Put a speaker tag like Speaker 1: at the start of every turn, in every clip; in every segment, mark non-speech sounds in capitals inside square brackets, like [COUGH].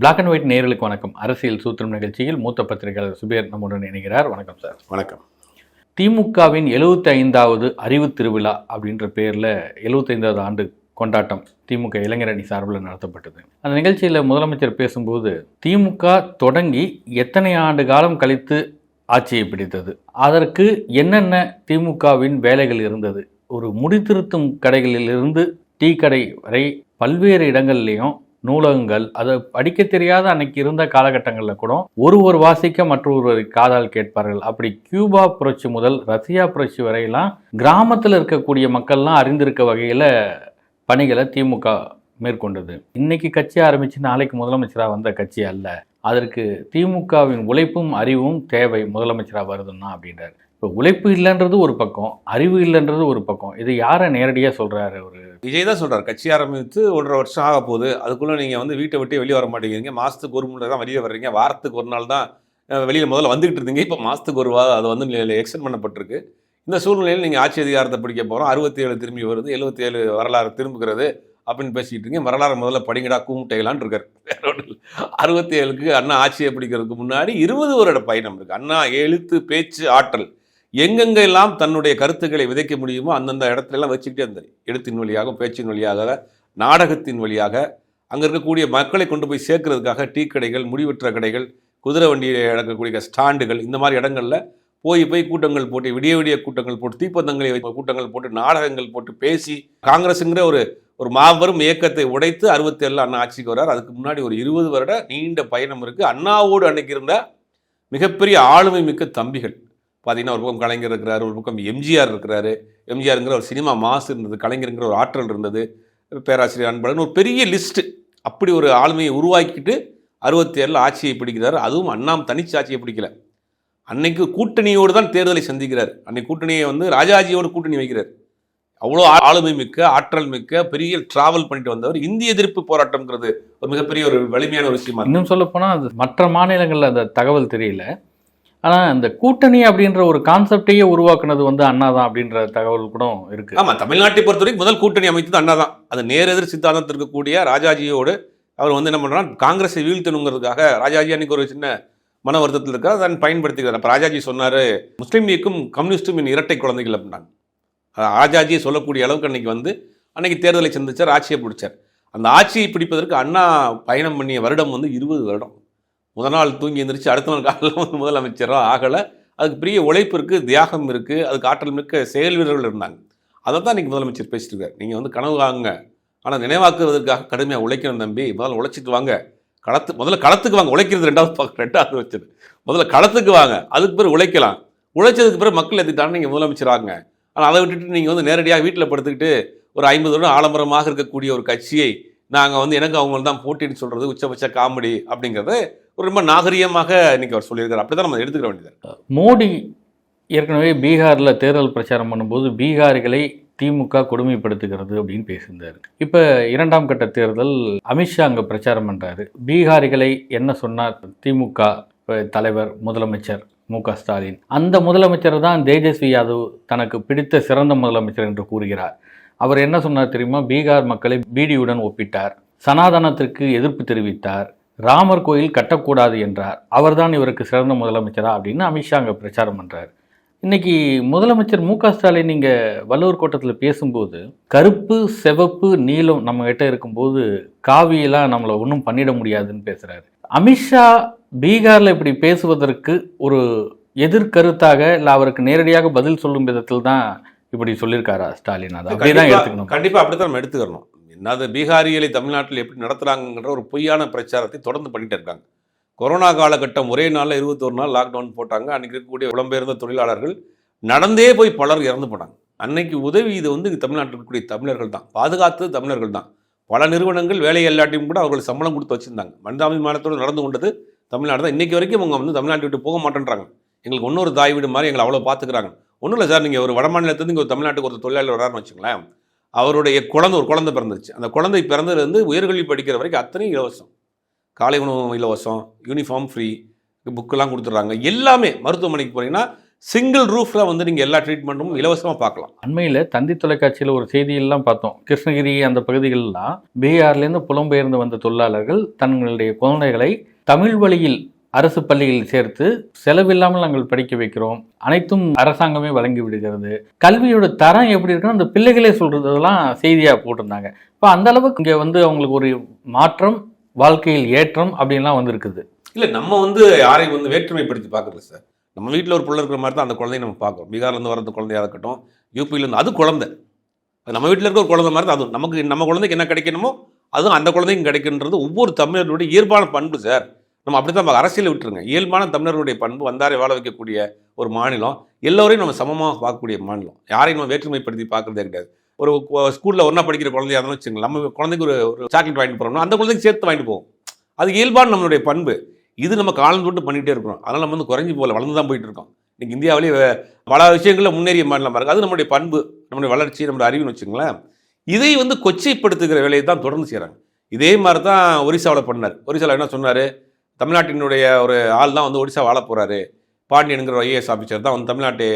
Speaker 1: Black and white நேயர்களுக்கு வணக்கம். அரசியல் சூத்திரம் நிகழ்ச்சியில் மூத்த பத்திரிகையாளர் சுபேர் நம்முடன் இணைகிறார். வணக்கம் சார்.
Speaker 2: வணக்கம்.
Speaker 1: திமுகவின் 75வது ஐந்தாவது அறிவு திருவிழா அப்படின்ற பேரில் 75வது ஆண்டு கொண்டாட்டம் திமுக இளைஞரணி சார்பில் நடத்தப்பட்டது. அந்த நிகழ்ச்சியில் முதலமைச்சர் பேசும்போது திமுக தொடங்கி எத்தனை ஆண்டு காலம் கழித்து ஆட்சியை பிடித்தது? அதற்கு என்னென்ன திமுகவின் வேலைகள் இருந்தது? ஒரு முடித்திருத்தும் கடைகளிலிருந்து டீ கடை வரை பல்வேறு இடங்கள்லையும் நூலகங்கள் அதை படிக்க தெரியாத அன்னைக்கு இருந்த காலகட்டங்களில் கூட ஒருவர் வாசிக்க மற்றொருவர் காதால் கேட்பார்கள். அப்படி கியூபா புரட்சி முதல் ரஷ்யா புரட்சி வரையெல்லாம் கிராமத்தில் இருக்கக்கூடிய மக்கள்லாம் அறிந்திருக்க வகையில் பணிகளை திமுக மேற்கொண்டது. இன்னைக்கு கட்சி ஆரம்பித்து நாளைக்கு முதலமைச்சராக வந்த கட்சி அல்ல. அதற்கு திமுகவின் உழைப்பும் அறிவும் தேவை முதலமைச்சராக வருதுன்னா அப்படின்றார். இப்போ உழைப்பு இல்லைன்றது ஒரு பக்கம் அறிவு இல்லைன்றது ஒரு பக்கம். இது யாரை நேரடியாக சொல்கிறாரு அவர்?
Speaker 2: விஜய் தான் சொல்கிறார் கட்சி ஆரம்பித்து ஒன்றரை வருஷம் ஆக போகுது. அதுக்குள்ளே நீங்கள் வந்து வீட்டை விட்டு வெளியே வர மாட்டேங்கிறீங்க. மாதத்துக்கு ஒரு முறை தான் வெளியே வர்றீங்க. வாரத்துக்கு ஒரு நாள் தான் வெளியில் முதல்ல வந்துக்கிட்டு இருந்தீங்க. இப்போ மாதத்துக்கு ஒரு வா அது வந்து எக்ஸ்டெண்ட் பண்ணப்பட்டிருக்கு. இந்த சூழ்நிலையில் நீங்கள் ஆட்சி அதிகாரத்தை பிடிக்க போகிறோம் அறுபத்தி ஏழு திரும்பி வருது. எழுபத்தி ஏழு வரலாறு திரும்புகிறது அப்படின்னு பேசிக்கிட்டு இருக்கீங்க. வரலாறு முதல்ல படிங்கடா கூமுட்டைகளான் இருக்கார். வேற ஒன்றும் அறுபத்தி ஏழுக்கு அண்ணா ஆட்சியை பிடிக்கிறதுக்கு முன்னாடி இருபது வருட பயணம் இருக்குது அண்ணா எழுத்து பேச்சு ஆற்றல். எங்கெங்கெல்லாம் தன்னுடைய கருத்துக்களை விதைக்க முடியுமோ அந்தந்த இடத்துலலாம் வச்சுக்கிட்டே இருந்தார் எழுத்தின் வழியாக பேச்சின் வழியாக நாடகத்தின் வழியாக. அங்கே இருக்கக்கூடிய மக்களை கொண்டு போய் சேர்க்கறதுக்காக டீ கடைகள் முடிவற்ற கடைகள் குதிரை வண்டியில் நடக்கக்கூடிய ஸ்டாண்டுகள் இந்த மாதிரி இடங்கள்ல போய் போய் கூட்டங்கள் போட்டு விடிய விடிய கூட்டங்கள் போட்டு தீப்பந்தங்களை கூட்டங்கள் போட்டு நாடகங்கள் போட்டு பேசி காங்கிரஸுங்கிற ஒரு ஒரு மாபெரும் இயக்கத்தை உடைத்து அறுபத்தி ஏழில் அண்ணா ஆட்சிக்கு வர்றார். அதுக்கு முன்னாடி ஒரு இருபது வருட நீண்ட பயணம் இருக்குது அண்ணாவோடு அன்னைக்கு இருந்த மிகப்பெரிய ஆளுமை மிக்க தம்பிகள். பார்த்தீங்கன்னா ஒரு பக்கம் கலைஞர் இருக்கிறாரு ஒரு பக்கம் எம்ஜிஆர் இருக்கிறாரு. எம்ஜிஆருங்கிற ஒரு சினிமா மாசு இருந்தது கலைஞருங்கிற ஒரு ஆற்றல் இருந்தது. பேராசிரியர் அன்பழகன் ஒரு பெரிய லிஸ்ட்டு அப்படி ஒரு ஆளுமையை உருவாக்கிட்டு அறுபத்தி ஏழில் ஆட்சியை பிடிக்கிறார். அதுவும் அண்ணாம் தனிச்சு ஆட்சியை பிடிக்கல. அன்னைக்கு கூட்டணியோடு தான் தேர்தலை சந்திக்கிறார். அன்னைக்கு கூட்டணியை வந்து ராஜாஜியோடு கூட்டணி வைக்கிறார். அவ்வளோ ஆளுமை மிக்க ஆற்றல் மிக்க பெரிய டிராவல் பண்ணிட்டு வந்தவர் இந்திய எதிர்ப்பு போராட்டம்ங்கிறது ஒரு மிகப்பெரிய ஒரு வலிமையான ஒரு விஷயமா
Speaker 1: இன்னும் சொல்லப்போனால் அது மற்ற மாநிலங்களில் அந்த தகவல் தெரியல. ஆனால் இந்த கூட்டணி அப்படின்ற ஒரு கான்செப்டையே உருவாக்குனது வந்து அண்ணா தான் அப்படின்ற தகவல் கூட இருக்கு.
Speaker 2: ஆமாம் தமிழ்நாட்டை பொறுத்தவரைக்கும் முதல் கூட்டணி அமைத்தது அண்ணா தான் அது நேரெதிர் சித்தாந்தத்தில் இருக்கக்கூடிய ராஜாஜியோடு அவர் வந்து என்ன பண்ணுறான் காங்கிரஸை வீழ்த்தணுங்கிறதுக்காக ராஜாஜி அன்னைக்கு ஒரு சின்ன மன வருத்தத்தில் இருக்கா அதை பயன்படுத்திக்கிறார். அப்போ ராஜாஜி சொன்னார் முஸ்லீம் லீக்கும் கம்யூனிஸ்டும் என் இரட்டை குழந்தைகள் அப்படின்னாங்க. ராஜாஜியை சொல்லக்கூடிய அளவுக்கு அன்னைக்கு வந்து அன்னைக்கு தேர்தலை சந்திச்சார் ஆட்சியை பிடிச்சார். அந்த ஆட்சியை பிடிப்பதற்கு அண்ணா பயணம் பண்ணிய வருடம் வந்து இருபது வருடம். முதல் நாள் தூங்கி எந்திரிச்சு அடுத்த நாள் காலையில் வந்து முதலமைச்சராக ஆகலை. அதுக்கு பெரிய உழைப்பு இருக்குது தியாகம் இருக்குது அதுக்கு ஆற்றல் மிக்க செயல் வீரர்கள் இருந்தாங்க. அதை தான் இன்றைக்கி முதலமைச்சர் பேசிட்டு நீங்கள் வந்து கனவு வாங்க ஆனால் நினைவாக்குவதற்காக கடுமையாக உழைக்கணும் தம்பி. முதல்ல உழைச்சிட்டு வாங்க. களத்து முதல்ல களத்துக்கு வாங்க. உழைக்கிறது ரெண்டாவது பக்கம் ரெண்டாவது வச்சது. முதல்ல களத்துக்கு வாங்க. அதுக்கு பிறகு உழைக்கலாம். உழைச்சதுக்கு பிறகு மக்கள் எத்திட்டாலும் நீங்கள் முதலமைச்சர் ஆகுங்க. ஆனால் அதை விட்டுட்டு நீங்கள் வந்து நேரடியாக வீட்டில் படுத்துக்கிட்டு ஒரு ஐம்பது வருடம் ஆலம்பரமாக இருக்கக்கூடிய ஒரு கட்சியை நாங்கள் வந்து எனக்கு அவங்க தான் போட்டின்னு சொல்கிறது உச்சபட்ச காமெடி அப்படிங்கிறது ரொம்ப நாகரிகமாக இன்னைக்கு அவர் சொல்லியிருக்காரு. அப்படி தான் நம்ம எடுத்துக்க வேண்டியது.
Speaker 1: மோடி ஏற்கனவே பீகாரில் தேர்தல் பிரச்சாரம் பண்ணும்போது பீகாரிகளை திமுக கொடுமைப்படுத்துகிறது அப்படின்னு பேசியிருந்தார். இப்போ இரண்டாம் கட்ட தேர்தல் அமித்ஷா அங்கே பிரச்சாரம் பண்ணுறாரு பீகாரிகளை என்ன சொன்னார் திமுக தலைவர் முதலமைச்சர் மு க ஸ்டாலின்? அந்த முதலமைச்சர் தான் தேஜஸ்வி யாதவ் தனக்கு பிடித்த சிறந்த முதலமைச்சர் என்று கூறுகிறார். அவர் என்ன சொன்னார் தெரியுமா? பீகார் மக்களை பீடியுடன் ஒப்பிட்டார். சனாதனத்திற்கு எதிர்ப்பு தெரிவித்தார். ராமர் கோயில் கட்டக்கூடாது என்றார். அவர்தான் இவருக்கு சிறந்த முதலமைச்சரா அப்படின்னு அமித்ஷா அங்கே பிரச்சாரம் பண்ணுறாரு இன்னைக்கு முதலமைச்சர் மு க ஸ்டாலின் இங்கே வள்ளுவர் கோட்டத்தில் பேசும்போது கருப்பு சிவப்பு நீலம் நம்ம கிட்ட இருக்கும்போது காவியெல்லாம் நம்மளை ஒன்றும் பண்ணிட முடியாதுன்னு பேசுகிறாரு அமித்ஷா பீகாரில் இப்படி பேசுவதற்கு ஒரு எதிர்கருத்தாக இல்லை அவருக்கு நேரடியாக பதில் சொல்லும் விதத்தில் தான் இப்படி சொல்லியிருக்காரா ஸ்டாலின்? அதை அப்படியே தான் எடுத்துக்கணும்.
Speaker 2: கண்டிப்பாக அப்படி தான் நம்ம எடுத்துக்கிறணும் நான் பீகாரிகளை தமிழ்நாட்டில் எப்படி நடத்துகிறாங்கன்ற ஒரு பொய்யான பிரச்சாரத்தை தொடர்ந்து பண்ணிகிட்டு இருக்காங்க. கொரோனா காலகட்டம் ஒரே நாளில் இருபத்தொரு நாள் லாக்டவுன் போட்டாங்க. அன்றைக்கி இருக்கக்கூடிய புலம்பெயர்ந்த தொழிலாளர்கள் நடந்தே போய் பலர் இறந்து போனாங்க. அன்னைக்கு உதவி இது வந்து தமிழ்நாட்டில் இருக்கக்கூடிய தமிழர்கள் தான். பாதுகாத்தது தமிழர்கள் தான். பல நிறுவனங்கள் வேலை எல்லாட்டையும் கூட அவர்கள் சம்பளம் கொடுத்து வச்சுருந்தாங்க. மனிதாபிமானத்தோடு நடந்து கொண்டது தமிழ்நாடு தான். இன்றைக்கி வரைக்கும் அவங்க வந்து தமிழ்நாட்டை விட்டு போக மாட்டேன்றாங்க. எங்களுக்கு இன்னொரு தாய் வீடு மாதிரி எங்களை அவ்வளோ பார்த்துக்கிறாங்க. ஒன்றும் இல்லை சார் நீங்கள் ஒரு வடமாநிலத்துலேருந்து இங்கே ஒரு தமிழ்நாட்டுக்கு ஒரு தொழிலாளி வராருன்னு வச்சுங்களேன். அவருடைய குழந்தை ஒரு குழந்தை பிறந்துருச்சு. அந்த குழந்தை பிறந்ததுலேருந்து உயர்கல்வி படிக்கிற வரைக்கும் அத்தனையும் இலவசம். காலை உணவு இலவசம் யூனிஃபார்ம் ஃப்ரீ புக்கெல்லாம் கொடுத்துட்றாங்க. எல்லாமே மருத்துவமனைக்கு போனீங்கன்னா சிங்கிள் ரூஃபில் வந்து நீங்கள் எல்லா ட்ரீட்மெண்ட்டும் இலவசமாக பார்க்கலாம்.
Speaker 1: அண்மையில் தந்தி தொலைக்காட்சியில் ஒரு செய்தியெல்லாம் பார்த்தோம். கிருஷ்ணகிரி அந்த பகுதிகளெலாம் பீகார்லேருந்து புலம்பெயர்ந்து வந்த தொழிலாளர்கள் தங்களுடைய குழந்தைகளை தமிழ் வழியில் அரசு பள்ளியில் சேர்த்து செலவில்லாமல் நாங்கள் படிக்க வைக்கிறோம். அனைத்தும் அரசாங்கமே வழங்கி விடுகிறது. கல்வியோட தரம் எப்படி இருக்குன்னு அந்த பிள்ளைகளே சொல்றதெல்லாம் செய்தியாக போட்டிருந்தாங்க. இப்போ அந்த அளவுக்கு இங்கே வந்து அவங்களுக்கு ஒரு மாற்றம் வாழ்க்கையில் ஏற்றம் அப்படின்லாம் வந்திருக்குது.
Speaker 2: இல்லை நம்ம வந்து யாரையும் வந்து வேற்றுமைப்படுத்தி பார்க்கறது சார். நம்ம வீட்டில் ஒரு பிள்ளை இருக்கிற மாதிரி தான் அந்த குழந்தைய நம்ம பார்க்குறோம். பீகார்லேருந்து வரது குழந்தையாக இருக்கட்டும் யூபியிலேருந்து அது குழந்தை. அது நம்ம வீட்டில் இருக்க ஒரு குழந்தை மாதிரி தான் அது நமக்கு நம்ம குழந்தைக்கு என்ன கிடைக்கணுமோ அதுவும் அந்த குழந்தைக்கும் கிடைக்குன்றது ஒவ்வொரு தமிழர்களுடைய இயல்பான பண்பு சார். நம்ம அப்படி தான் அரசியல் விட்டுருங்க. இயல்பான தமிழர்களுடைய பண்பு வந்தாரை வாழ வைக்கக்கூடிய ஒரு மாநிலம் எல்லோரையும் நம்ம சமமாக பார்க்கக்கூடிய மாநிலம். யாரையும் நம்ம வேற்றுமைப்படுத்தி பார்க்குறதே கிடையாது. ஒரு ஸ்கூலில் ஒன்றா படிக்கிற குழந்தையாக இருந்தாலும் வச்சுங்க நம்ம குழந்தைக்கு ஒரு ஒரு சாக்லேட் வாங்கிட்டு போகிறோம்னா அந்த குழந்தைக்கு சேர்த்து வாங்கிட்டு போவோம். அது இயல்பான நம்மளுடைய பண்பு. இது நம்ம காலம் தொட்டு பண்ணிகிட்டே இருக்கிறோம். அதனால் நம்ம வந்து குறைஞ்சி போகல வளர்ந்து தான் போயிட்டு இருக்கோம். இன்றைக்கி இந்தியாவிலேயே பல விஷயங்களில் முன்னேறிய மாநிலமாக இருக்குது அது நம்மளுடைய பண்பு நம்மளுடைய வளர்ச்சி நம்மளுடைய அறிவுன்னு வச்சுங்களேன் இதை வந்து கொச்சைப்படுத்துகிற வேலையை தான் தொடர்ந்து செய்கிறாங்க இதே மாதிரி தான் ஒரிசாவில் பண்ணார். ஒரிசாவில் என்ன சொன்னார்? தமிழ்நாட்டினுடைய ஒரு ஆள் தான் வந்து ஒரிசா வாழ போகிறாரு பாண்டியனுங்கிற ஒரு ஐஏஎஸ் ஆஃபீஸர் தான் வந்து தமிழ்நாட்டை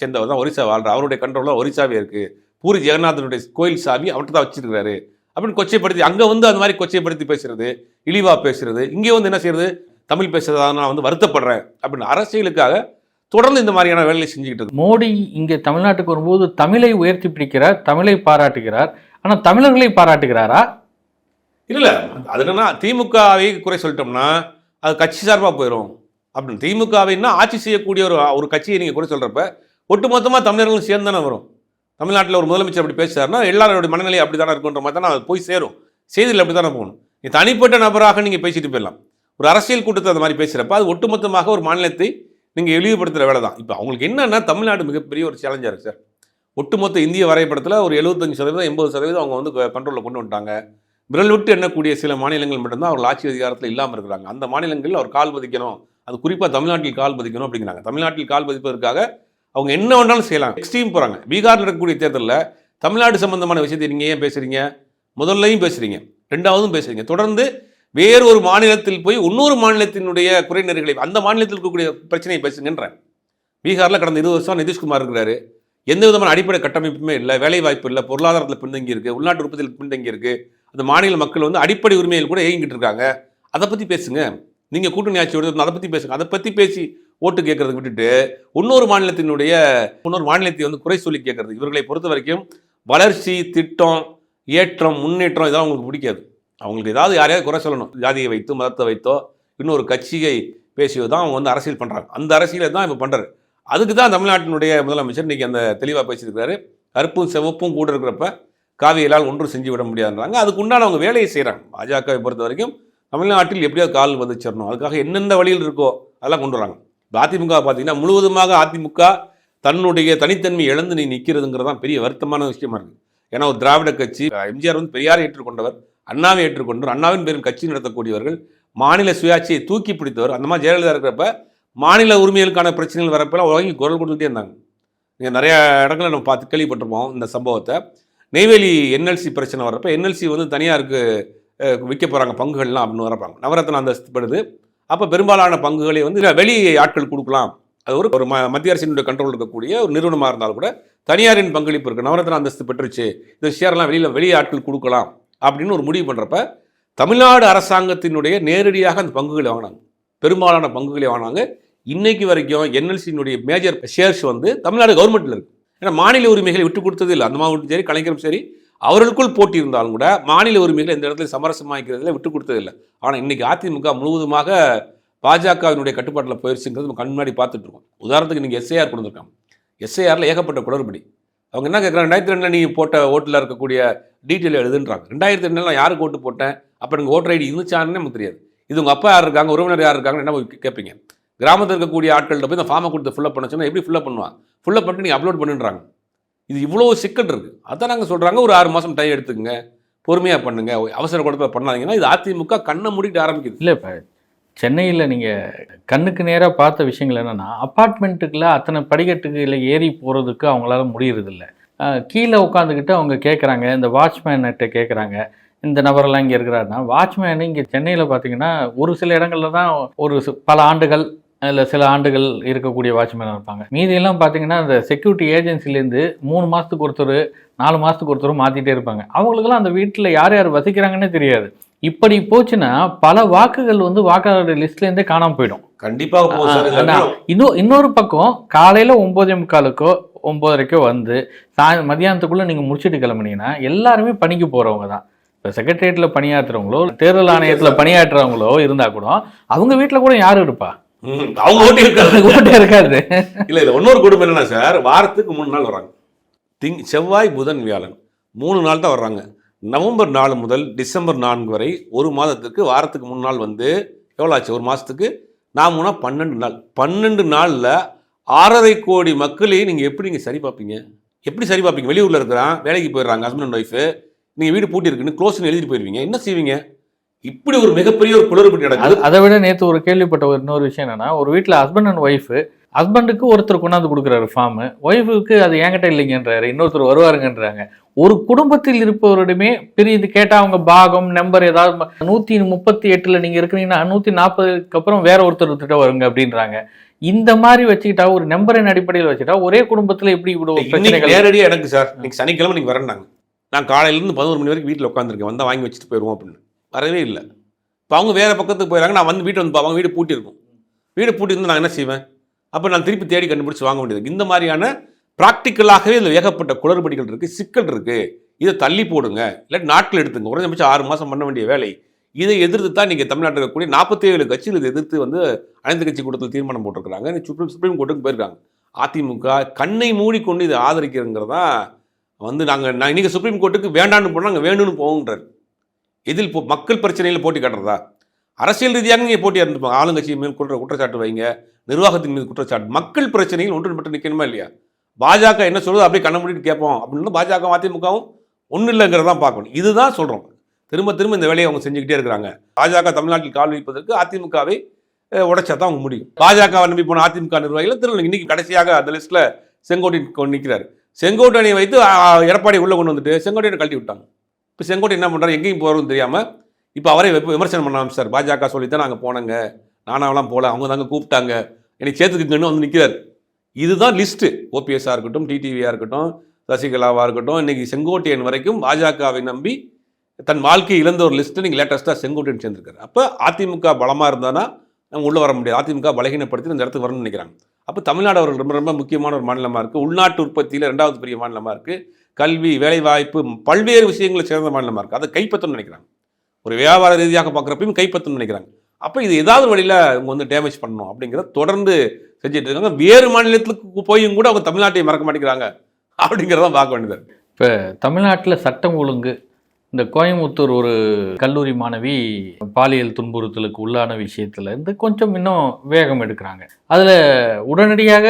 Speaker 2: சேர்ந்தவர் தான் ஒரிசா வாழ்றார் அவருடைய கண்ட்ரோலில் ஒரிசாவே இருக்குது பூரி ஜெகநாதனுடைய கோயில் சாவி அவர்கிட்ட தான் வச்சிருக்காரு அப்படின்னு கொச்சைப்படுத்தி அங்கே வந்து அந்த மாதிரி கொச்சைப்படுத்தி பேசுறது இழிவா பேசுறது இங்கே வந்து என்ன செய்யறது தமிழ் பேசுறதா நான் வந்து வருத்தப்படுறேன். அப்படின்னு அரசியலுக்காக தொடர்ந்து இந்த மாதிரியான வேலையை செஞ்சுக்கிட்டு
Speaker 1: மோடி இங்கே தமிழ்நாட்டுக்கு வரும்போது தமிழை உயர்த்தி பிடிக்கிறார் தமிழை பாராட்டுகிறார். ஆனால் தமிழர்களை பாராட்டுகிறாரா?
Speaker 2: இல்ல அது என்னன்னா திமுகவை குறை சொல்லிட்டோம்னா அது கட்சி சார்பாக போயிடும் அப்படின்னு திமுகவைன்னா ஆட்சி செய்யக்கூடிய ஒரு ஒரு கட்சியை நீங்கள் கூட சொல்கிறப்ப ஒட்டுமொத்தமாக தமிழர்களும் சேர்ந்து தானே வரும். தமிழ்நாட்டில் ஒரு முதலமைச்சர் அப்படி பேசுறாருன்னா எல்லாரோட மனநிலை அப்படி தானே இருக்குன்ற மாதிரி தானே அது போய் சேரும். செய்தியில் அப்படி தானே போகணும். நீ தனிப்பட்ட நபராக நீங்கள் பேசிட்டு போயிடலாம். ஒரு அரசியல் கூட்டத்தை அந்த மாதிரி பேசுகிறப்ப அது ஒட்டுமொத்தமாக ஒரு மாநிலத்தை நீங்கள் எளிவுபடுத்துகிற வேலை தான். இப்போ அவங்களுக்கு என்னென்னா தமிழ்நாடு மிகப்பெரிய ஒரு சேலஞ்சாக இருக்குது சார். ஒட்டுமொத்த இந்திய வரைபடத்தில் ஒரு எழுபத்தஞ்சு சதவீதம் எண்பது சதவீதம் அவங்க வந்து கண்ட்ரோலில் கொண்டு வந்துட்டாங்க. விரல் விட்டு எண்ணக்கூடிய சில மாநிலங்கள் மட்டும்தான் அவர்கள் ஆட்சி அதிகாரத்தில் இல்லாமல் இருக்கிறாங்க. அந்த மாநிலங்களில் அவர் கால் பதிக்கணும். அது குறிப்பாக தமிழ்நாட்டில் கால் பதிக்கணும் அப்படிங்கிறாங்க. தமிழ்நாட்டில் கால் பதிப்பதற்காக அவங்க என்ன வேணாலும் செய்யலாம். எக்ஸ்ட்ரீம் போகிறாங்க பீகாரில் இருக்கக்கூடிய தேர்தலில் தமிழ்நாடு சம்பந்தமான விஷயத்தை நீங்கள் ஏன் பேசுகிறீங்க முதல்லையும் பேசுகிறீங்க ரெண்டாவதும் பேசுகிறீங்க தொடர்ந்து வேறு ஒரு மாநிலத்தில் போய் இன்னொரு மாநிலத்தினுடைய குறைநிறைகளை அந்த மாநிலத்தில் இருக்கக்கூடிய பிரச்சனையை பேசுங்கன்றேன். பீகாரில் கடந்த இருபது வருஷம் நிதிஷ்குமார் இருக்கிறாரு. எந்த விதமான அடிப்படை கட்டமைப்புமே இல்லை. வேலை வாய்ப்பு இல்லை. பொருளாதாரத்தில் பின்தங்கி இருக்குது உள்நாட்டு உற்பத்தியில் பின்தங்கி இருக்குது அந்த மாநில மக்கள் வந்து அடிப்படை உரிமைகள் கூட ஏங்கிட்டு இருக்காங்க. அதை பற்றி பேசுங்க. நீங்கள் கூட்டணி ஆட்சி விடுறது அதை பற்றி பேசுங்க. அதை பற்றி பேசி ஓட்டு கேட்கறதுக்கு விட்டுட்டு இன்னொரு மாநிலத்தினுடைய இன்னொரு மாநிலத்தை வந்து குறை சொல்லி கேட்கறது. இவர்களை பொறுத்த வரைக்கும் வளர்ச்சி திட்டம் ஏற்றம் முன்னேற்றம் இதெல்லாம் அவங்களுக்கு பிடிக்காது. அவங்களுக்கு ஏதாவது யாரையாவது குறை சொல்லணும். ஜாதியை வைத்தோ மதத்தை வைத்தோ இன்னொரு கட்சியை பேசியோ தான் அவங்க வந்து அரசியல் பண்ணுறாங்க அந்த அரசியலை தான் இப்போ பண்ணுறாரு அதுக்கு தான் தமிழ்நாட்டினுடைய முதலமைச்சர் இன்றைக்கி அந்த தெளிவாக பேசியிருக்காரு கருப்பும் சிவப்பும் கூட இருக்கிறப்ப காவியலால் ஒன்று செஞ்சு விட முடியாதுன்றாங்க. அதுக்கு உண்டான அவங்க வேலையை செய்கிறாங்க பாஜகவை பொறுத்த வரைக்கும் தமிழ்நாட்டில் எப்படியாவது கால் வந்துச்சிடணும் அதுக்காக என்னென்ன வழியில் இருக்கோ அதெல்லாம் கொண்டு வராங்க. அதிமுக பார்த்தீங்கன்னா முழுவதுமாக அதிமுக தன்னுடைய தனித்தன்மை இழந்து நீ நிற்கிறதுங்கிறது தான் பெரிய வருத்தமான விஷயமா இருக்குது ஏன்னா ஒரு திராவிட கட்சி எம்ஜிஆர் வந்து பெரியாரை ஏற்றுக்கொண்டவர் அண்ணாவை ஏற்றுக்கொண்டவர் அண்ணாவின் பேரில் கட்சி நடத்தக்கூடியவர்கள் மாநில சுயாட்சியை தூக்கி பிடித்தவர். அந்த மாதிரி ஜெயலலிதா இருக்கிறப்ப மாநில உரிமைகளுக்கான பிரச்சனைகள் வரப்பெல்லாம் உலகி குரல் கொடுத்துட்டே இருந்தாங்க. நீங்கள் நிறையா இடங்களை நம்ம பார்த்து கேள்விப்பட்டிருப்போம் இந்த சம்பவத்தை. நெய்வேலி என்எல்சி பிரச்சனை வரப்ப என்எல்சி வந்து தனியாருக்கு விற்க போகிறாங்க பங்குகள்லாம் அப்படின்னு வரப்பாங்க. நவரத்ன அந்தஸ்து படுது அப்போ பெரும்பாலான பங்குகளை வந்து வெளி ஆட்கள் கொடுக்கலாம். அது ஒரு ஒரு மத்திய அரசினுடைய கண்ட்ரோல் இருக்கக்கூடிய ஒரு நிறுவனமாக இருந்தாலும் கூட தனியாரின் பங்களிப்பு இருக்குது நவரத்ன அந்தஸ்து பெற்றுச்சு. இந்த ஷேர்லாம் வெளியில் வெளி ஆட்கள் கொடுக்கலாம் அப்படின்னு ஒரு முடிவு பண்ணுறப்ப தமிழ்நாடு அரசாங்கத்தினுடைய நேரடியாக அந்த பங்குகளை வாங்கினாங்க. பெரும்பாலான பங்குகளை வாங்கினாங்க. இன்னைக்கு வரைக்கும் என்எல்சியினுடைய மேஜர் ஷேர்ஸ் வந்து தமிழ்நாடு கவர்மெண்ட்டில் இருக்குது ஏன்னா மாநில உரிமைகளை விட்டு கொடுத்தது இல்லை. அந்த மாவட்டம் சரி கலைஞரும் சரி அவர்களுக்குள் போட்டி இருந்தாலும் கூட மாநில உரிமைகளை இந்த இடத்துல சமரசமாக்கிறதுல விட்டு கொடுத்ததில்லை ஆனால் இன்னைக்கு அதிமுக முழுவதுமாக பாஜகவினுடைய கட்டுப்பாட்டில் போயிருச்சுங்கிறது நம்ம கண் முன்னாடி பார்த்துட்டு இருக்கோம். உதாரணத்துக்கு நீங்கள் எஸ்ஐஆர் கொண்டு வந்திருக்காங்க எஸ்ஐஆரில் ஏகப்பட்ட குளறுபடி. அவங்க என்ன கேட்குறாங்க ரெண்டாயிரத்தி ரெண்டில் நீ போட்ட ஓட்டில் இருக்கக்கூடிய டீட்டெயில் எழுதுன்றாங்க. ரெண்டாயிரத்தி ரெண்டில் நான் யாருக்கு ஓட்டு போட்டேன்? அப்போ எனக்கு ஓட்டர் ஐடி இருந்துச்சான்னு நமக்கு தெரியாது. இது உங்கள் அப்பா யார் இருக்காங்க? உறவினர் யார் இருக்காங்கன்னு என்ன கேட்பீங்க கிராமத்தில் இருக்கக்கூடிய ஆட்கள்கிட்ட போய் இந்த ஃபார்மை கொடுத்து ஃபில்அப் பண்ண சொன்னால் எப்படி ஃபில்அப் பண்ணுவான் ஃபில்அப் பண்ணிட்டு நீங்கள் அப்லோட் பண்ணுன்றாங்க. இது இவ்வளோ சிக்கல் இருக்குது அதான் நாங்கள் சொல்கிறாங்க ஒரு ஆறு மாதம் டைம் எடுத்துக்கங்க. பொறுமையாக பண்ணுங்க. அவசர குடத்தில் பண்ணாதீங்கன்னா இது அதிமுக கண்ணை மூடிட்டு ஆரம்பிக்குது.
Speaker 1: இல்லை இப்போ சென்னையில் நீங்கள் கண்ணுக்கு நேராக பார்த்த விஷயங்கள் என்னென்னா அப்பார்ட்மெண்ட்டுக்குள்ள அத்தனை படிக்கட்டுகளில் ஏறி போகிறதுக்கு அவங்களால முடியறதில்ல. கீழே உட்காந்துக்கிட்டு அவங்க கேட்குறாங்க இந்த வாட்ச்மேன்கிட்ட கேட்குறாங்க இந்த நபரெல்லாம் இங்கே இருக்கிறாருன்னா வாட்ச்மேன் இங்கே சென்னையில் பார்த்தீங்கன்னா ஒரு சில இடங்களில் தான் ஒரு பல ஆண்டுகள் இல்லை சில ஆண்டுகள் இருக்கக்கூடிய வாட்ச்மேனாக இருப்பாங்க. மீதியெல்லாம் பார்த்தீங்கன்னா அந்த செக்யூரிட்டி ஏஜென்சிலேருந்து மூணு மாதத்துக்கு ஒருத்தர் நாலு மாதத்துக்கு ஒருத்தர் மாற்றிட்டே இருப்பாங்க. அவங்களுக்கெல்லாம் அந்த வீட்டில் யார் யார் வசிக்கிறாங்கன்னே தெரியாது. இப்படி போச்சுன்னா பல வாக்குகள் வந்து வாக்காளர் லிஸ்ட்லேருந்தே காணாமல் போயிடும்.
Speaker 2: கண்டிப்பாக
Speaker 1: இன்னும் இன்னொரு பக்கம் காலையில் ஒம்போதே முக்காலுக்கோ ஒம்போதரைக்கோ வந்து சாய் மதியானத்துக்குள்ளே நீங்கள் முடிச்சுட்டு கிளம்புனீங்கன்னா எல்லாருமே பணிக்கு போகிறவங்க தான். இப்போ செக்ரட்டரியேட்டில் பணியாற்றுறவங்களோ தேர்தல் ஆணையத்தில் பணியாற்றுறவங்களோ இருந்தால் கூட அவங்க வீட்டில் கூட யார் இருப்பா?
Speaker 2: அவங்க ஓட்டி இருக்காங்க.
Speaker 1: ஓட்டே இருக்காது
Speaker 2: இல்ல இல்ல இன்னொரு குடும்பம் என்னன்னா சார் வாரத்துக்கு மூணு நாள் வர்றாங்க. திங் செவ்வாய் புதன் வியாழன். மூணு நாள் தான் வர்றாங்க. நவம்பர் நாலு முதல் டிசம்பர் நான்கு வரை ஒரு மாதத்துக்கு வாரத்துக்கு மூணு நாள் வந்து எவ்வளோ ஆச்சு? ஒரு மாதத்துக்கு நான் மூணா பன்னெண்டு நாள். பன்னெண்டு நாளில் ஆறரை கோடி மக்களையும் நீங்கள் எப்படி நீங்கள் சரி பார்ப்பீங்க? எப்படி சரி பார்ப்பீங்க? வெளியூரில் இருக்கிறான் வேலைக்கு போயிடுறாங்க ஹஸ்பண்ட் அண்ட் ஒய்ஃபு நீங்கள் வீடு பூட்டி இருக்குன்னு க்ளோஸ்னு எழுதிட்டு போயிருவீங்க. என்ன செய்வீங்க? இப்படி ஒரு மிகப்பெரிய ஒரு குளறுபடி நடக்குது.
Speaker 1: அதை விட நேற்று ஒரு கேள்விப்பட்ட ஒரு இன்னொரு விஷயம் என்னன்னா ஒரு வீட்டில் ஹஸ்பண்ட் அண்ட் ஒய்ஃபு ஹஸ்பண்டுக்கு ஒருத்தர் கொண்டாந்து கொடுக்குறாரு ஃபார்மு ஒய்ஃபுக்கு அது என்கிட்ட இல்லைங்கன்றாரு இன்னொருத்தர் வருவாருங்கன்றாங்க. ஒரு குடும்பத்தில் இருப்பவரிடமே பெரிய இது கேட்டால் அவங்க பாகம் நம்பர் ஏதாவது நூற்றி முப்பத்தி எட்டில் நீங்கள் இருக்கிறீங்கன்னா நூற்றி நாற்பதுக்கு அப்புறம் வேற ஒருத்தர் கிட்ட வருங்க அப்படின்றாங்க. இந்த மாதிரி வச்சுக்கிட்டா ஒரு நம்பரின் அடிப்படையில் வச்சுட்டா ஒரே குடும்பத்தில் எப்படி இவ்வளோ
Speaker 2: நேரடியாக எனக்கு சார் இன்னைக்கு சனிக்கிழமை நீங்க வரேன்னாங்க. நான் காலையிலேருந்து பதினோரு மணி வரைக்கும் வீட்டில் உட்காந்துருக்கேன் வந்தால் வாங்கி வச்சுட்டு போயிடுவோம் அப்படின்னு. வரவே இல்லை. இப்போ அவங்க வேறு பக்கத்துக்கு போயிடறாங்க நான் வந்து வீட்டு வந்து பார்ப்பாங்க வீடு பூட்டியிருக்கும். வீடு பூட்டிருந்து நான் என்ன செய்வேன்? அப்போ நான் திருப்பி தேடி கண்டுபிடிச்சு வாங்க வேண்டியது இந்த மாதிரியான ப்ராக்டிக்கலாகவே இதில் ஏகப்பட்ட குளறுபடிகள் இருக்குது சிக்கல் இருக்குது இதை தள்ளி போடுங்க. இல்லாட்டி நாட்கள் எடுத்துங்க. குறைஞ்சபட்சம் ஆறு மாதம் பண்ண வேண்டிய வேலை. இதை எதிர்த்து தான் நீங்கள் தமிழ்நாட்டில் இருக்கக்கூடிய நாற்பத்தி ஏழு கட்சிகள் இதை எதிர்த்து வந்து அனைத்து கட்சி கூட்டத்தில் தீர்மானம் போட்டிருக்கிறாங்க. சுப்ரீம் சுப்ரீம் கோர்ட்டுக்கு போயிருக்காங்க. அதிமுக கண்ணை மூடிக்கொண்டு இதை ஆதரிக்கிறங்கிறதா வந்து நாங்கள் நான் இன்னைக்கு சுப்ரீம் கோர்ட்டுக்கு வேண்டான்னு போனால் நாங்கள் வேணும்னு போவோன்றார் இதில் இப்போ மக்கள் பிரச்சனையில் போட்டி காட்டுறதா? அரசியல் ரீதியாக நீங்கள் போட்டியாக இருந்துப்பாங்க ஆளுங்கட்சி மேல் குற்ற குற்றச்சாட்டு வைங்க. நிர்வாகத்தின் மீது குற்றச்சாட்டு. மக்கள் பிரச்சனையில் ஒன்றுபட்டு நிற்கணுமா இல்லையா? பாஜக என்ன சொல்லுதோ அப்படியே கண்ண மூடிட்டு கேட்போம். அப்படின்னு பாஜக அதிமுகவும் ஒன்றும் இல்லைங்கிறதான் பார்க்கணும். இதுதான் சொல்கிறோம் திரும்ப திரும்ப இந்த வேலையை அவங்க செஞ்சுக்கிட்டே இருக்கிறாங்க. பாஜக தமிழ்நாட்டில் கால் வைப்பதற்கு அதிமுகவை உடைச்சா தான் அவங்க முடியும். பாஜக நம்பி போன அதிமுக நிர்வாகிகள் திரும்ப இன்னைக்கு கடைசியாக அந்த லிஸ்ட்டில் செங்கோட்டையன் நிற்கிறார் செங்கோட்டையனை வைத்து எடப்பாடி உள்ளே கொண்டு வந்துட்டு செங்கோட்டையனை கழட்டி விட்டாங்க. இப்போ செங்கோட்டை என்ன பண்ணுறாரு எங்கேயும் போகிறதுன்னு தெரியாமல் இப்போ அவரே விமர்சனம் பண்ணலாம் சார் பாஜக சொல்லி தான் நாங்கள் போனோங்க. நானாவெல்லாம் போகல. அவங்க தாங்க கூப்பிட்டாங்க. என்னை சேர்த்துக்குங்கன்னு வந்து நிற்கிறார் இதுதான் லிஸ்ட்டு. ஓபிஎஸ்ஸாக இருக்கட்டும் டிடிவியாக இருக்கட்டும் சசிகலாவாக இருக்கட்டும் இன்றைக்கி செங்கோட்டையன் வரைக்கும் பாஜகவை நம்பி தன் வாழ்க்கையை இழந்த ஒரு லிஸ்ட்டு நீங்கள் லேட்டஸ்ட்டாக செங்கோட்டையன் சேர்ந்துருக்காரு. அப்போ அதிமுக பலமாக இருந்தானா நம்ம உள்ளே வர முடியாது. அதிமுக பலகீனப்படுத்தி அந்த இடத்துக்கு வரணும்னு நினைக்கிறாங்க. அப்போ தமிழ்நாடு அவர்கள் ரொம்ப ரொம்ப முக்கியமான ஒரு மாநிலமாக இருக்குது உள்நாட்டு உற்பத்தியில் ரெண்டாவது பெரிய மாநிலமாக இருக்குது கல்வி வேலைவாய்ப்பு பல்வேறு விஷயங்களை சேர்ந்த மாநிலமாக இருக்குது அதை கைப்பற்றணும்னு நினைக்கிறாங்க. ஒரு வியாபார ரீதியாக பார்க்குறப்பையும் கைப்பற்றணும்னு நினைக்கிறாங்க. அப்போ இது ஏதாவது வழியில் இவங்க வந்து டேமேஜ் பண்ணணும் அப்படிங்கிறத தொடர்ந்து செஞ்சுட்டு இருக்காங்க. வேறு மாநிலத்துக்கு போயும் கூட அவங்க தமிழ்நாட்டையும் மறக்க மாட்டேங்கிறாங்க. அப்படிங்கிறத பார்க்க வேண்டியது இப்போ
Speaker 1: தமிழ்நாட்டில் சட்டம் ஒழுங்கு இந்த கோயம்புத்தூர் ஒரு கல்லூரி மாணவி பாலியல் துன்புறுத்தலுக்கு உள்ளான விஷயத்துல இருந்து கொஞ்சம் இன்னும் வேகம் எடுக்கிறாங்க. அதில் உடனடியாக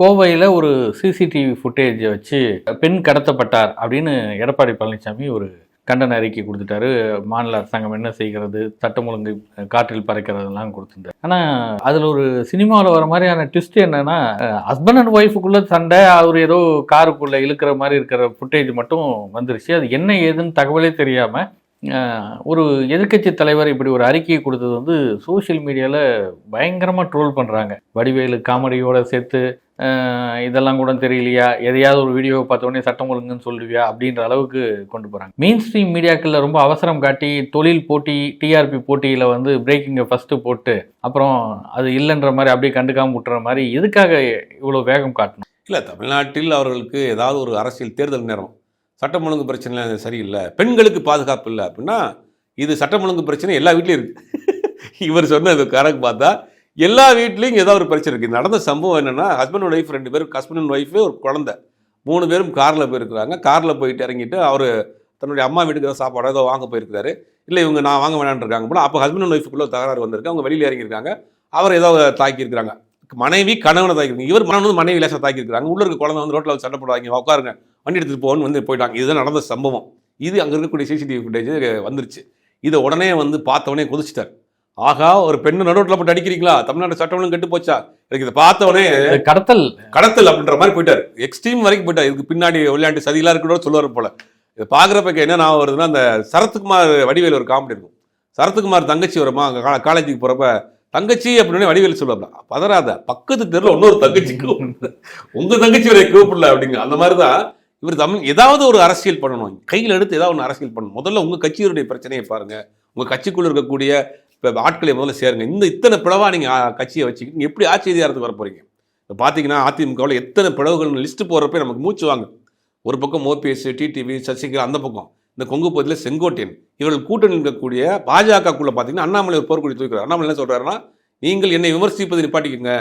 Speaker 1: கோவையில் ஒரு சிசிடிவி ஃபுட்டேஜை வச்சு பெண் கடத்தப்பட்டார் அப்படின்னு எடப்பாடி பழனிசாமி ஒரு கண்டன அறிக்கை கொடுத்துட்டாரு. மாநில அரசாங்கம் என்ன செய்கிறது? சட்டம் ஒழுங்கு காற்றில் பறக்கிறதெல்லாம் கொடுத்துட்டாரு ஆனால் அதில் ஒரு சினிமாவில் வர மாதிரியான ட்விஸ்ட் என்னன்னா ஹஸ்பண்ட் அண்ட் ஒய்ஃபுக்குள்ள சண்டை அவர் ஏதோ காருக்குள்ளே இழுக்கிற மாதிரி இருக்கிற ஃபுட்டேஜ் மட்டும் வந்துருச்சு. அது என்ன ஏதுன்னு தகவலே தெரியாமல் ஒரு எதிர்க்கட்சி தலைவர் இப்படி ஒரு அறிக்கையை கொடுத்தது வந்து சோஷியல் மீடியாவில் பயங்கரமாக ட்ரோல் பண்ணுறாங்க வடிவேலு காமெடியோட சேர்த்து இதெல்லாம் கூட தெரியலையா? எதையாவது ஒரு வீடியோவை பார்த்த உடனே சட்டம் ஒழுங்குன்னு சொல்லுவியா? அப்படின்ற அளவுக்கு கொண்டு போகிறாங்க மெயின் ஸ்ட்ரீம் மீடியாக்களில் ரொம்ப அவசரம் காட்டி தொழில் போட்டி டிஆர்பி போட்டியில் வந்து பிரேக்கிங்கை ஃபஸ்ட்டு போட்டு அப்புறம் அது இல்லைன்ற மாதிரி அப்படியே கண்டுக்காமல் விட்டுற மாதிரி எதுக்காக இவ்வளோ வேகம் காட்டணும்?
Speaker 2: இல்லை தமிழ்நாட்டில் அவர்களுக்கு ஏதாவது ஒரு அரசியல் தேர்தல் நேரம் சட்டம் ஒழுங்கு பிரச்சனை சரியில்லை பெண்களுக்கு பாதுகாப்பு இல்லை அப்படின்னா இது சட்டம் ஒழுங்கு பிரச்சனை எல்லா வீட்லேயும் இருக்கு. [LAUGHS] இவர் சொன்னது கணக்கு பார்த்தா எல்லா வீட்லேயும் ஏதாவது ஒரு பிரச்சனை இருக்குது நடந்த சம்பவம் என்னென்னா ஹஸ்பண்ட் அண்ட் ஒய்ஃப் ரெண்டு பேரும் ஹஸ்பண்ட் அண்ட் ஒய்ஃபு ஒரு குழந்தை. மூணு பேரும் காரில் போயிருக்கிறாங்க. காரில் போயிட்டு இறங்கிட்டு அவர் தன்னுடைய அம்மா வீட்டுக்கு ஏதோ சாப்பாடு ஏதோ வாங்க போயிருக்கிறாரு. இல்லை இவங்க நான் வாங்க வேணான்னு இருக்காங்க போல. அப்போ ஹஸ்பண்ட் அண்ட் ஒய்ஃபுக்குள்ளே தகராறு வந்திருக்கு. அவங்க வெளியில் இறங்கியிருக்காங்க. அவர் ஏதோ தாக்கியிருக்கிறாங்க. மனைவி கணவனை தாக்கியிருக்காங்க. இவர் மனைவி வந்து மனைவி லேசாக தாக்கியிருக்காங்க. உள்ள இருக்க குழந்தை வந்து ரோட்டில் சண்டை போடுவாங்க உட்காருங்க. வண்டி எடுத்துகிட்டு போகணும்னு வந்து போயிட்டாங்க. இதுதான் நடந்த சம்பவம். இது அங்கே இருக்கக்கூடிய சிசிடிவி ஃபுட்டேஜ் வந்துருச்சு. இதை உடனே வந்து பார்த்த உடனே கொதிச்சிட்டார். ஆகா ஒரு பெண்ணு நடுவில் போட்டு அடிக்கிறீங்களா? தமிழ்நாடு சட்டம் கெட்டு போச்சா? எனக்கு இதை பார்த்த உடனே
Speaker 1: இது கடத்தல்.
Speaker 2: கடத்தல் அப்படின்ற மாதிரி போயிட்டார். எக்ஸ்ட்ரீம் வரைக்கும் போயிட்டார். இதுக்கு பின்னாடி விளையாட்டு சதியெல்லாம் இருக்கணும் சொல்லுவார் போல. இதை பார்க்குறப்ப என்ன நான் வருதுன்னா அந்த சரத்குமார் வடிவேல் ஒரு காமெடி இருக்கும். சரத்குமார் தங்கச்சி வருமா அங்கே காலேஜுக்கு போகிறப்ப தங்கச்சி அப்படின்னு வடிவேல் சொல்லுவாப்ல. பதறாத. பக்கத்து தெருல இன்னொரு தங்கச்சி உங்க தங்கச்சி வரை கூப்பிடல அப்படிங்க. அந்த மாதிரி தான் இவர் தமிழ் ஏதாவது ஒரு அரசியல் பண்ணணும். கையில் எடுத்து ஏதாவது ஒன்று அரசியல் பண்ணணும். முதல்ல உங்க கட்சியினுடைய பிரச்சனையை பாருங்க. உங்க கட்சிக்குள்ள இருக்கக்கூடிய இப்போ ஆட்களை முதல்ல சேருங்க. இந்த இத்தனை பிளவாக நீங்கள் கட்சியை வச்சுக்கிட்டு எப்படி ஆட்சி அதிகாரத்துக்கு வர போறீங்க? இப்போ பார்த்தீங்கன்னா அதிமுகவில் எத்தனை பிளவுகள் லிஸ்ட்டு போடுறப்ப நமக்கு மூச்சு வாங்க ஒரு பக்கம் ஓபிஎஸ் டிடிவி சசிகலா அந்த பக்கம். இந்த கொங்கு பகுதியில் செங்கோட்டையன். இவர்கள் கூட்டணி இருக்கக்கூடிய பாஜகக்குள்ள பார்த்தீங்கன்னா அண்ணாமலை ஒரு போர்க்கொடி தூக்கிறார் அண்ணாமலை என்ன சொல்றாருன்னா நீங்கள் என்னை விமர்சிப்பதை நிப்பாட்டிக்கங்க.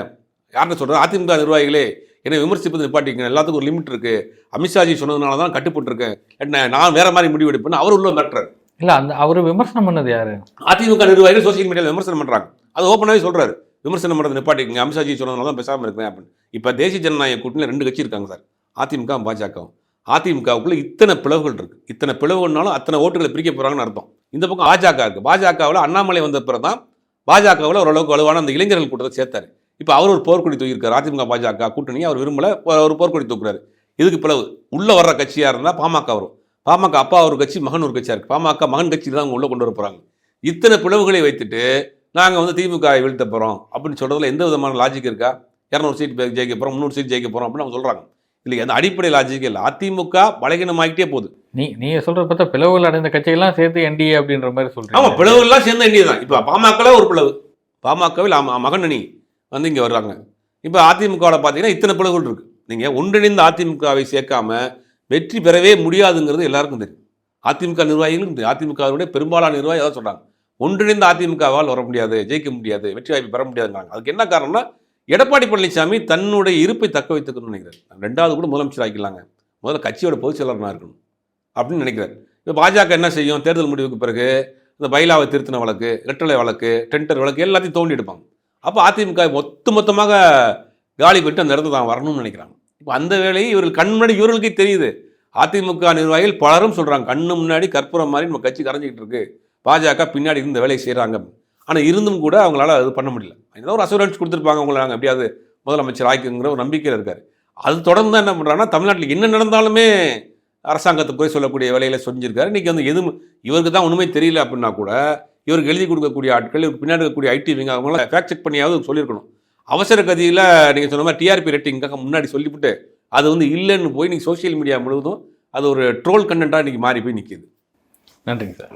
Speaker 2: யார்கிட்ட சொல்றாரு? அதிமுக நிர்வாகிகளே என்னை விமர்சிப்பது நிப்பாட்டிக்கங்க. எல்லாத்துக்கும் ஒரு லிமிட் இருக்கு. அமித்ஷாஜி சொன்னதுனால தான் கட்டுப்பட்டு இருக்கேன் என்ன நான் வேற மாதிரி முடிவு எடுப்பேன்னு அவர் உள்ள மிரட்டுறாரு.
Speaker 1: இல்ல அந்த அவர் விமர்சனம் பண்ணது யாரு?
Speaker 2: அதிமுக நிர்வாகிகள் சோசியல் மீடியாவில் விமர்சனம் பண்றாங்க. அது ஓப்பனாகவே சொல்றாரு. விமர்சனம் பண்ணுறது நிப்பாட்டிக்கங்க. அமித்ஷாஜி சொன்னதுனால தான் பேசாமல் இருக்கிறேன் அப்படின்னு. இப்போ தேசிய ஜனநாயக கூட்டணியில் ரெண்டு கட்சி இருக்காங்க சார். அதிமுக பாஜகவும். அதிமுகவுக்குள்ள இத்தனை பிளவுகள் இருக்கு. இத்தனை பிளவுகள்னாலும் அத்தனை ஓட்டுகளை பிரிக்க போறாங்கன்னு அர்த்தம். இந்த பக்கம் பாஜக இருக்கு. பாஜகவில் அண்ணாமலை வந்த பிறகு தான் பாஜகவில் ஓரளவுக்கு வலுவான அந்த இளைஞர்கள் கூட்டத்தை சேர்த்தார். இப்போ அவர் ஒரு போர்க்கொடி தூக்கியிருக்காரு. அதிமுக பாஜக கூட்டணி அவர் விரும்பல. ஒரு போர்க்கொடி தூக்குறாரு. இதுக்கு பிளவு? உள்ள வர்ற கட்சியாக இருந்தால் பாமக வரும். பாமக அப்பா ஒரு கட்சி மகன் ஒரு கட்சியா இருக்கு. பாமக மகன் கட்சி தான் அவங்க உள்ள கொண்டு வர இத்தனை பிளவுகளை வைத்துட்டு நாங்கள் வந்து திமுக வீழ்த்த போகிறோம் அப்படின்னு சொல்றதுல எந்த விதமான லாஜிக் இருக்கா? இரநூறு சீட் ஜெயிக்க போகிறோம் முந்நூறு சீட் ஜெயிக்க போகிறோம் அப்படின்னு அவங்க சொல்கிறாங்க இல்லை அந்த அடிப்படை லாஜிக் இல்லை. அதிமுக பலகீனமாகிட்டே போகுது.
Speaker 1: நீ நீங்க சொல்றது பார்த்தா பிளவுகள் அடைந்த கட்சியெல்லாம் சேர்த்து என்டிஏ அப்படின்ற மாதிரி
Speaker 2: ஆமாம்
Speaker 1: சொல்றீங்க
Speaker 2: பிளவுகள்லாம் சேர்ந்த எண்ணியது தான். இப்போ பாமகவில் ஒரு பிளவு. பாமகவில் ஆமா- மகன் அணி வந்து இங்கே வர்றாங்க. இப்போ அதிமுகவில் பார்த்தீங்கன்னா இத்தனை பிளவுகள் இருக்கு. நீங்கள் ஒன்றிணைந்த அதிமுகவை சேர்க்காம வெற்றி பெறவே முடியாதுங்கிறது எல்லாருக்கும் தெரியும். அதிமுக நிர்வாகிகளும் தெரியும். அதிமுகவுடைய பெரும்பாலான நிர்வாகி அதான் சொல்றாங்க. ஒன்றிணைந்த அதிமுகவால் வர முடியாது ஜெயிக்க முடியாது வெற்றி வாய்ப்பு பெற முடியாதுங்கிறாங்க. அதுக்கு என்ன காரணம்னா எடப்பாடி பழனிசாமி தன்னுடைய இருப்பை தக்க வைத்துக்கணும்னு நினைக்கிறார். ரெண்டாவது கூட முதலமைச்சர் ஆக்கிடலாங்க. முதல்ல கட்சியோட பொதுச் செயலாளராக இருக்கணும் அப்படின்னு நினைக்கிறார். இப்போ பாஜக என்ன செய்யும்? தேர்தல் முடிவுக்கு பிறகு இந்த பைலாவை திருத்தின வழக்கு ரெட்டலை வழக்கு டெண்டர் வழக்கு எல்லாத்தையும் தோண்டி எடுப்பாங்க. அப்போ அதிமுக மொத்த மொத்தமாக காலி பெற்று அந்த இடத்துல தான் வரணும்னு நினைக்கிறாங்க. இப்போ அந்த வேலையை இவர்கள் கண் முன்னாடி இவர்களுக்கே தெரியுது. அதிமுக நிர்வாகிகள் பலரும் சொல்கிறாங்க கண்ணு முன்னாடி கற்பூரம் மாதிரி நம்ம கட்சி கரைஞ்சிக்கிட்டு இருக்கு. பாஜக பின்னாடி இந்த வேலையை செய்கிறாங்க ஆனால் இருந்தும் கூட அவங்களால அது பண்ண முடியல. ஏதோ ஒரு அசூரன்ஸ் கொடுத்துருப்பாங்க அவங்கள நாங்கள் எப்படியாவது முதலமைச்சர் ஆக்கிங்கிற ஒரு நம்பிக்கையில் இருக்கார். அது தொடர்ந்து தான் என்ன பண்ணுறாங்கன்னா தமிழ்நாட்டில் என்ன நடந்தாலுமே அரசாங்கத்தை குறை சொல்லக்கூடிய வேலையில் செஞ்சுருக்காரு இன்றைக்கி வந்து எதுவும் இவருக்கு தான் ஒன்றுமே தெரியல அப்படின்னா கூட இவருக்கு எழுதி கொடுக்கக்கூடிய ஆட்கள் இவருக்கு பின்னாடி இருக்கக்கூடிய ஐடி விங்க அவங்களாம் ஃபேக்ட் செக் பண்ணியாவது சொல்லியிருக்கணும். அவசர கதியில் நீங்கள் சொன்ன மாதிரி டிஆர்பி ரேட்டிங்காக முன்னாடி சொல்லிவிட்டு அது வந்து இல்லைன்னு போய் நீங்கள் சோஷியல் மீடியா முழுவதும் அது ஒரு ட்ரோல் கண்டென்ட்டாக இன்றைக்கி மாறி போய் நிற்கிது
Speaker 1: நன்றிங்க சார்.